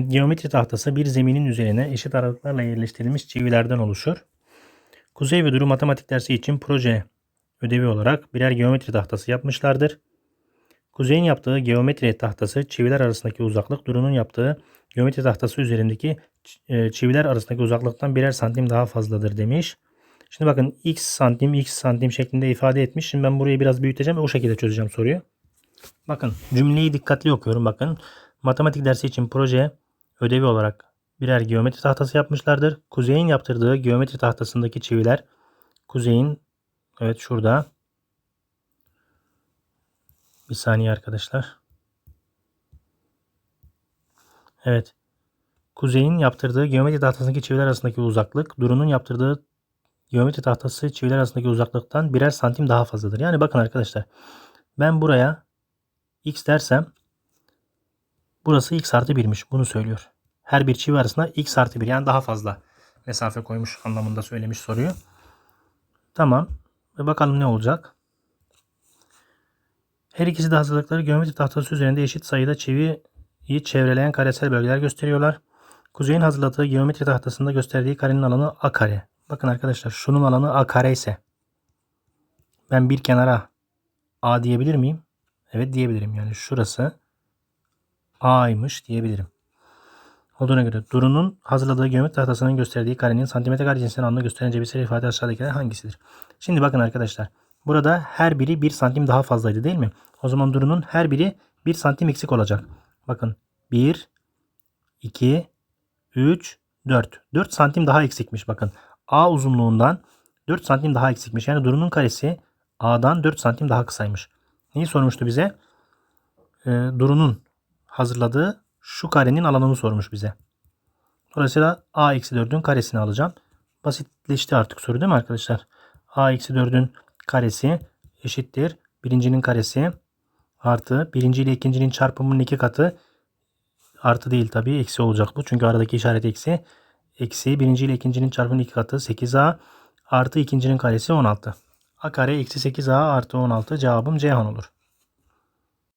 Geometri tahtası bir zeminin üzerine eşit aralıklarla yerleştirilmiş çivilerden oluşur. Kuzey ve Duru matematik dersi için proje ödevi olarak birer geometri tahtası yapmışlardır. Kuzey'in yaptığı geometri tahtası çiviler arasındaki uzaklık Duru'nun yaptığı geometri tahtası üzerindeki e, çiviler arasındaki uzaklıktan birer santim daha fazladır demiş. Şimdi bakın x santim x santim şeklinde ifade etmiş. Şimdi ben burayı biraz büyüteceğim ve o şekilde çözeceğim soruyu. Bakın cümleyi dikkatli okuyorum bakın. Matematik dersi için proje ödevi olarak birer geometri tahtası yapmışlardır. Kuzey'in yaptırdığı geometri tahtasındaki çiviler Kuzey'in evet şurada bir saniye arkadaşlar. Evet. Kuzey'in yaptırdığı geometri tahtasındaki çiviler arasındaki uzaklık Duru'nun yaptırdığı geometri tahtası çiviler arasındaki uzaklıktan birer santim daha fazladır. Yani bakın arkadaşlar ben buraya x dersem burası x artı 1'miş. Bunu söylüyor. Her bir çivi arasında x artı 1 yani daha fazla mesafe koymuş anlamında söylemiş soruyu. Tamam. Ve bakalım ne olacak. Her ikisi de hazırlıkları geometri tahtası üzerinde eşit sayıda çiviyi çevreleyen karesel bölgeler gösteriyorlar. Kuzey'in hazırladığı geometri tahtasında gösterdiği karenin alanı a kare. Bakın arkadaşlar şunun alanı a kare ise ben bir kenara a diyebilir miyim? Evet diyebilirim. Yani şurası a'ymış diyebilirim. Olduğuna göre Duru'nun hazırladığı geometri tahtasının gösterdiği karenin santimetre kare cinsinden anını gösteren cebirsel ifade aşağıdakiler hangisidir? Şimdi bakın arkadaşlar. Burada her biri 1 santim daha fazlaydı değil mi? O zaman Duru'nun her biri 1 santim eksik olacak. Bakın 1, 2, 3, 4. 4 santim daha eksikmiş bakın. A uzunluğundan 4 santim daha eksikmiş. Yani Duru'nun karesi A'dan 4 santim daha kısaymış. Neyi sormuştu bize? Ee, Duru'nun hazırladığı şu karenin alanını sormuş bize. Dolayısıyla a eksi 4'ün karesini alacağım. Basitleşti artık soru değil mi arkadaşlar? a eksi 4'ün karesi eşittir. Birincinin karesi artı birinci ile ikincinin çarpımının iki katı artı değil tabii eksi olacak bu. Çünkü aradaki işaret eksi. Eksi birinci ile ikincinin çarpımının iki katı 8a artı ikincinin karesi 16. a kare eksi 8a artı 16 cevabım Ceyhan olur.